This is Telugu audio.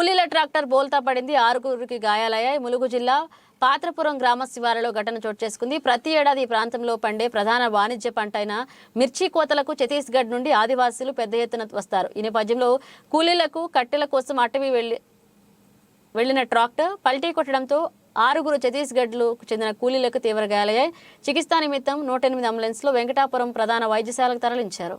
కూలీల ట్రాక్టర్ బోల్తా పడింది. ఆరుగురికి గాయాలయ్యాయి. ములుగు జిల్లా పాత్రపురం గ్రామ శివారులో ఘటన చోటు చేసుకుంది. ప్రతి ఏడాది ఈ ప్రాంతంలో పండే ప్రధాన వాణిజ్య పంట అయిన మిర్చి కోతలకు ఛత్తీస్గఢ్ నుండి ఆదివాసీలు పెద్ద ఎత్తున వస్తారు. ఈ నేపథ్యంలో కూలీలకు కట్టెల కోసం అటవీ వెళ్ళి వెళ్ళిన ట్రాక్టర్ పల్టీ కొట్టడంతో ఆరుగురు ఛత్తీస్గఢ్లకు చెందిన కూలీలకు తీవ్ర గాయాలయ్యాయి. చికిత్సా నిమిత్తం నూట ఎనిమిది అంబులెన్స్లో వెంకటాపురం ప్రధాన వైద్యశాలకు తరలించారు.